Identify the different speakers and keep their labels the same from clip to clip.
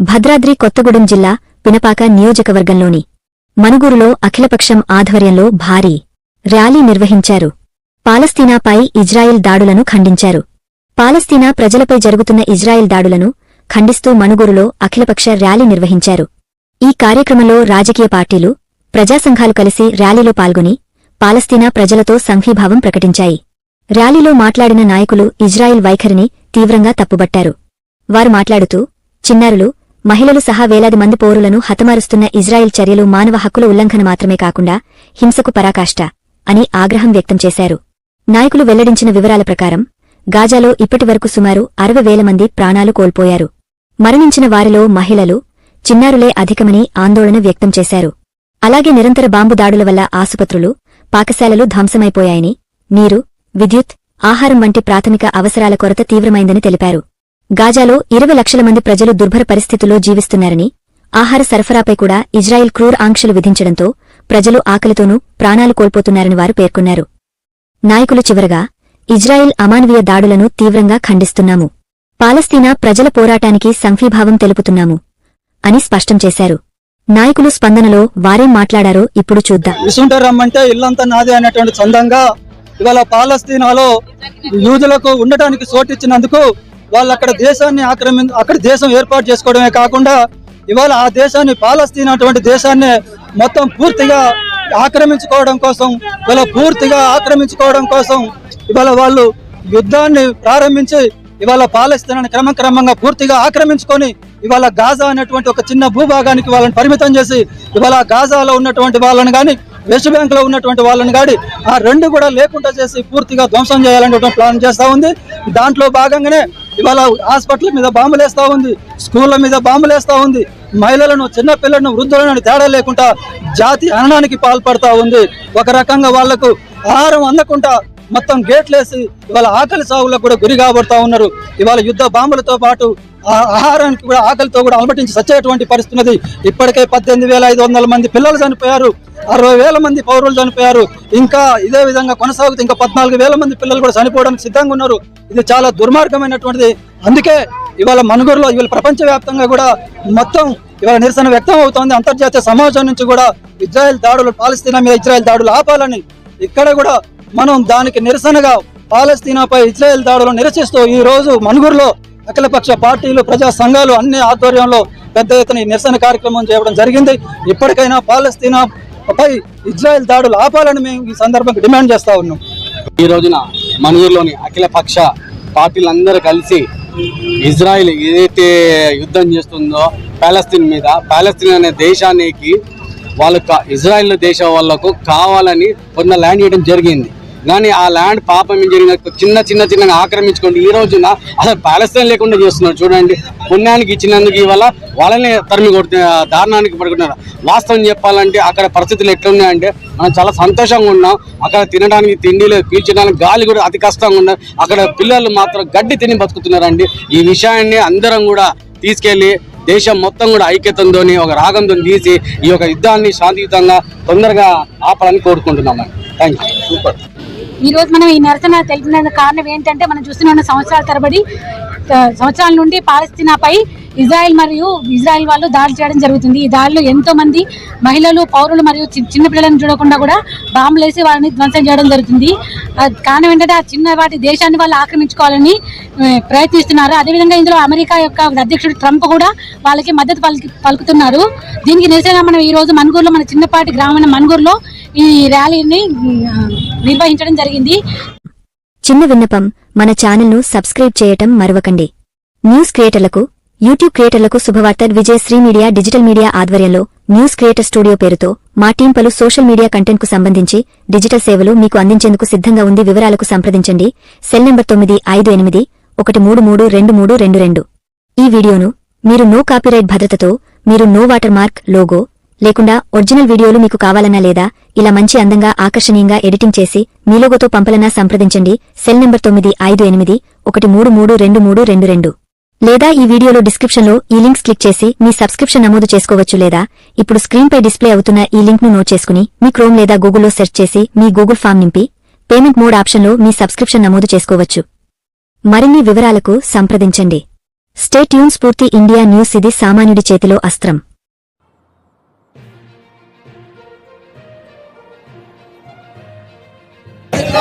Speaker 1: భద్రాద్రి కొత్తగూడెం జిల్లా పినపాక నియోజకవర్గంలోని మనుగురులో అఖిలపక్షం ఆధ్వర్యంలో భారీ ర్యాలీ నిర్వహించారు. పాలస్తీనాపై ఇజ్రాయిల్ దాడులను ఖండించారు. పాలస్తీనా ప్రజలపై జరుగుతున్న ఇజ్రాయిల్ దాడులను ఖండిస్తూ మనుగురులో అఖిలపక్ష ర్యాలీ నిర్వహించారు. ఈ కార్యక్రమంలో రాజకీయ పార్టీలు ప్రజాసంఘాలు కలిసి ర్యాలీలో పాల్గొని పాలస్తీనా ప్రజలతో సంఘీభావం ప్రకటించాయి. ర్యాలీలో మాట్లాడిన నాయకులు ఇజ్రాయిల్ వైఖరిని తీవ్రంగా తప్పుబట్టారు. వారు మాట్లాడుతూ చిన్నారులు మహిళలు సహా వేలాది మంది పౌరులను హతమారుస్తున్న ఇజ్రాయిల్ చర్యలు మానవ హక్కుల ఉల్లంఘన మాత్రమే కాకుండా హింసకు పరాకాష్ట అని ఆగ్రహం వ్యక్తం చేశారు. నాయకులు వెల్లడించిన వివరాల ప్రకారం గాజాలో ఇప్పటివరకు సుమారు అరవై వేల మంది ప్రాణాలు కోల్పోయారు. మరణించిన వారిలో మహిళలు చిన్నారులే అధికమని ఆందోళన వ్యక్తం చేశారు. అలాగే నిరంతర బాంబు దాడుల వల్ల ఆసుపత్రులు పాకశాలలు ధ్వంసమైపోయాయని నీరు విద్యుత్ ఆహారం వంటి ప్రాథమిక అవసరాల కొరత తీవ్రమైందని తెలిపారు. గాజాలో ఇరవై లక్షల మంది ప్రజలు దుర్భర పరిస్థితుల్లో జీవిస్తున్నారని ఆహార సరఫరాపై కూడా ఇజ్రాయిల్ క్రూర్ ఆంక్షలు విధించడంతో ప్రజలు ఆకలితోనూ ప్రాణాలు కోల్పోతున్నారని వారు పేర్కొన్నారు. నాయకులు చివరగా ఇజ్రాయిల్ అమానవీయ దాడులను తీవ్రంగా ఖండిస్తున్నాము. పాలస్తీనా ప్రజల పోరాటానికి సంఘీభావం తెలుపుతున్నాము అని స్పష్టం చేశారు. నాయకులు స్పందనలో వారేం మాట్లాడారో ఇప్పుడు చూద్దాం.
Speaker 2: విసుంటే ఇల్లంతా నాదే అనేటువంటి చందంగా ఇవాళ పాలస్తీనాలో యూదులకు ఉండటానికి చోటిచ్చినందుకు వాళ్ళు అక్కడ దేశాన్ని ఆక్రమి అక్కడ దేశం ఏర్పాటు చేసుకోవడమే కాకుండా ఇవాళ ఆ దేశాన్ని పాలస్తీన్ అటువంటి దేశాన్ని మొత్తం పూర్తిగా ఆక్రమించుకోవడం కోసం ఇవాళ పూర్తిగా ఆక్రమించుకోవడం కోసం ఇవాళ వాళ్ళు యుద్ధాన్ని ప్రారంభించి ఇవాళ పాలస్తీనాన్ని క్రమక్రమంగా పూర్తిగా ఆక్రమించుకొని ఇవాళ గాజా అనేటువంటి ఒక చిన్న భూభాగానికి వాళ్ళని పరిమితం చేసి ఇవాళ గాజాలో ఉన్నటువంటి వాళ్ళని కానీ వెస్ట్ బ్యాంక్లో ఉన్నటువంటి వాళ్ళని కానీ ఆ రెండు కూడా లేకుండా చేసి పూర్తిగా ధ్వంసం చేయాలనేటువంటి ప్లాన్ చేస్తా ఉంది. దాంట్లో భాగంగానే ఇవాళ హాస్పిటల్ మీద బాంబులు వేస్తా ఉంది స్కూళ్ళ మీద బాంబులు వేస్తా ఉంది. మహిళలను చిన్న పిల్లలను వృద్ధులను తేడా లేకుండా జాతి హననానికి పాల్పడతా ఉంది. ఒక రకంగా వాళ్ళకు ఆహారం అందకుండా మొత్తం గేట్లేసి ఇవాళ ఆకలి సాగులకు కూడా గురి కాబడుతూ ఉన్నారు. ఇవాళ యుద్ధ బాంబులతో పాటు ఆహారానికి కూడా ఆకలితో కూడా అలమటించి సచ్చేటువంటి పరిస్థితున్నది. ఇప్పటికే పద్దెనిమిది వేల ఐదు వందల మంది పిల్లలు చనిపోయారు. అరవై వేల మంది పౌరులు చనిపోయారు. ఇంకా ఇదే విధంగా కొనసాగుతూ ఇంకా పద్నాలుగు వేల మంది పిల్లలు కూడా చనిపోవడానికి సిద్ధంగా ఉన్నారు. ఇది చాలా దుర్మార్గమైనటువంటిది. అందుకే ఇవాళ మనుగురులో ఇవాళ ప్రపంచవ్యాప్తంగా కూడా మొత్తం ఇవాళ నిరసన వ్యక్తం అవుతోంది. అంతర్జాతీయ సమాజం నుంచి కూడా ఇజ్రాయెల్ దాడులు పాలస్తీనా మీద ఇజ్రాయెల్ దాడులు ఆపాలని ఇక్కడ కూడా మనం దానికి నిరసనగా పాలస్తీనాపై ఇజ్రాయెల్ దాడులు నిరసిస్తూ ఈ రోజు మనుగురులో అఖిలపక్ష పార్టీలు ప్రజా సంఘాలు అన్ని ఆధ్వర్యంలో పెద్ద ఎత్తున ఈ నిరసన కార్యక్రమం చేయడం జరిగింది. ఇప్పటికైనా పాలస్తీనా పై ఇజ్రాయెల్ దాడులు ఆపాలని మేము ఈ సందర్భంగా డిమాండ్ చేస్తా ఉన్నాం.
Speaker 3: ఈ రోజున మనూరులోని అఖిలపక్ష పార్టీలందరూ కలిసి ఇజ్రాయిల్ ఏదైతే యుద్ధం చేస్తుందో పాలస్తీన్ మీద పాలస్తీన్ అనే దేశానికి వాళ్ళ ఇజ్రాయిల్ దేశం వాళ్ళకు కావాలని కొంత ల్యాండ్ చేయడం జరిగింది. కానీ ఆ ల్యాండ్ పాపం ఇంజనీరింగ్ చిన్న చిన్న చిన్న చిన్నగా ఆక్రమించుకోండి ఈ రోజున అసలు పాలస్తీన్ లేకుండా చేస్తున్నారు. చూడండి పుణ్యానికి ఇచ్చినందుకు ఇవాళ వాళ్ళని తరిమి కొడుతు దారుణానికి పడుకున్నారు. వాస్తవం చెప్పాలంటే అక్కడ పరిస్థితులు ఎట్లున్నాయంటే మనం చాలా సంతోషంగా ఉన్నాం. అక్కడ తినడానికి తిండి లేదు పీల్చడానికి గాలి కూడా అతి కష్టంగా ఉన్నది అక్కడ పిల్లలు మాత్రం గడ్డి తిని బతుకుతున్నారండి. ఈ విషయాన్ని అందరం కూడా తీసుకెళ్ళి దేశం మొత్తం కూడా ఐక్యతంతో ఒక రాగంతో తీసి ఈ యొక్క యుద్ధాన్ని శాంతియుతంగా తొందరగా ఆపాలని కోరుకుంటున్నామండి. థ్యాంక్ యూ సూపర్
Speaker 4: ఈ రోజు మనం ఈ నిరసన తెలిపిన కారణం ఏంటంటే మనం చూస్తున్న సంవత్సరాల తరబడి సంవత్సరాల నుండి పాలస్తీనాపై ఇజ్రాయెల్ మరియు ఇజ్రాయెల్ వాళ్ళు దాడి చేయడం జరుగుతుంది. ఈ దాడిలో ఎంతో మంది మహిళలు పౌరులు మరియు చి- చిన్న పిల్లలను చూడకుండా కూడా బాంబులు వేసి వాళ్ళని ధ్వంసం చేయడం జరుగుతుంది. కారణం ఏంటంటే ఆ చిన్న వాటి దేశాన్ని వాళ్ళు ఆక్రమించుకోవాలని ప్రయత్నిస్తున్నారు. అదేవిధంగా ఇందులో అమెరికా యొక్క అధ్యక్షుడు ట్రంప్ కూడా వాళ్ళకి మద్దతు పలికి పలుకుతున్నారు. దీనికి నిరసనగా మనం ఈ రోజు మనుగూరులో మన చిన్నపాటి గ్రామమైన మనుగూరులో ఈ ర్యాలీని నిర్వహించడం జరిగింది.
Speaker 1: చిన్న విన్నపం మన ఛానల్ను సబ్స్క్రైబ్ చేయటం మరవకండి. న్యూస్ క్రియేటర్లకు యూట్యూబ్ క్రియేటర్లకు శుభవార్త Vijay Sri media digital media ఆధ్వర్యంలో న్యూస్ క్రియేటర్ స్టూడియో పేరుతో మా టీం పలు సోషల్ మీడియా కంటెంట్కు సంబంధించి డిజిటల్ సేవలు మీకు అందించేందుకు సిద్ధంగా ఉంది వివరాలకు సంప్రదించండి. సెల్ నంబర్ తొమ్మిది ఐదు ఎనిమిది ఒకటి మూడు మూడు రెండు మూడు రెండు రెండు. ఈ వీడియోను మీరు నో కాపీరైట్ భద్రతతో మీరు నో వాటర్ మార్క్ లోగో లేకుండా ఒరిజినల్ వీడియోలు మీకు కావాలన్నా లేదా ఇలా మంచి అందంగా ఆకర్షణీయంగా ఎడిటింగ్ చేసి మీలోగోతో పంపలనా సంప్రదించండి. సెల్ నెంబర్ తొమ్మిది ఐదు ఎనిమిది ఒకటి మూడు మూడు రెండు మూడు రెండు రెండు. లేదా ఈ వీడియోలో డిస్క్రిప్షన్లో ఈ లింక్స్ క్లిక్ చేసి మీ సబ్స్క్రిప్షన్ నమోదు చేసుకోవచ్చు లేదా ఇప్పుడు స్క్రీన్పై డిస్ప్లే అవుతున్న ఈ లింక్ను నోట్ చేసుకుని మీ క్రోమ్ లేదా గూగుల్లో సెర్చ్ చేసి మీ గూగుల్ ఫామ్ నింపి పేమెంట్ మోడ్ ఆప్షన్లో మీ సబ్స్క్రిప్షన్ నమోదు చేసుకోవచ్చు. మరిన్ని వివరాలకు సంప్రదించండి. Stay tune Spoorthi India news ఇది సామాన్యుడి చేతిలో అస్త్రం.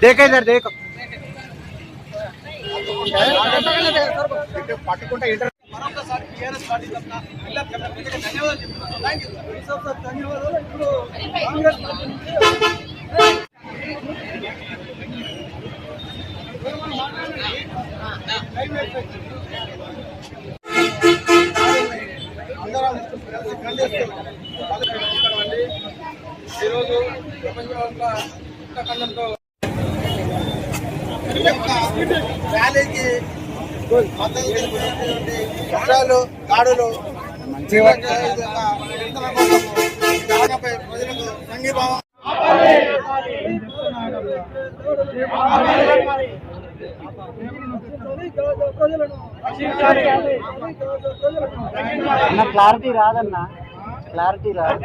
Speaker 5: देखे इधर देखो। ప్రపంచ శాంతి ప్రపంచ శాంతి
Speaker 2: మరొకసారి టీఆర్ఎస్ పార్టీ వీళ్ళకి ప్రత్యేకంగా ధన్యవాదాలు చెప్తున్నాను. థ్యాంక్ యూ ధన్యవాదాలు. ఇప్పుడు కాంగ్రెస్ పార్టీ నుంచి ఈరోజు ప్రపంచంలో ఖండంతో
Speaker 5: ర్యాలీకి దాడులు తెలంగాణపై ప్రజలకు సంఘీభావం.
Speaker 6: క్లారిటీ రాదన్నా. క్లారిటీ రాదు.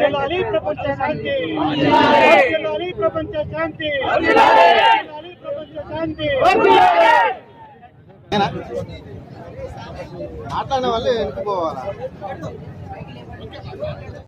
Speaker 5: ప్రపంచ శాంతి. ప్రపంచ శాంతి. ప్రపంచ శాంతి. ఓకేనా మాట్లాడిన వాళ్ళు వెళ్ళిపోవాలా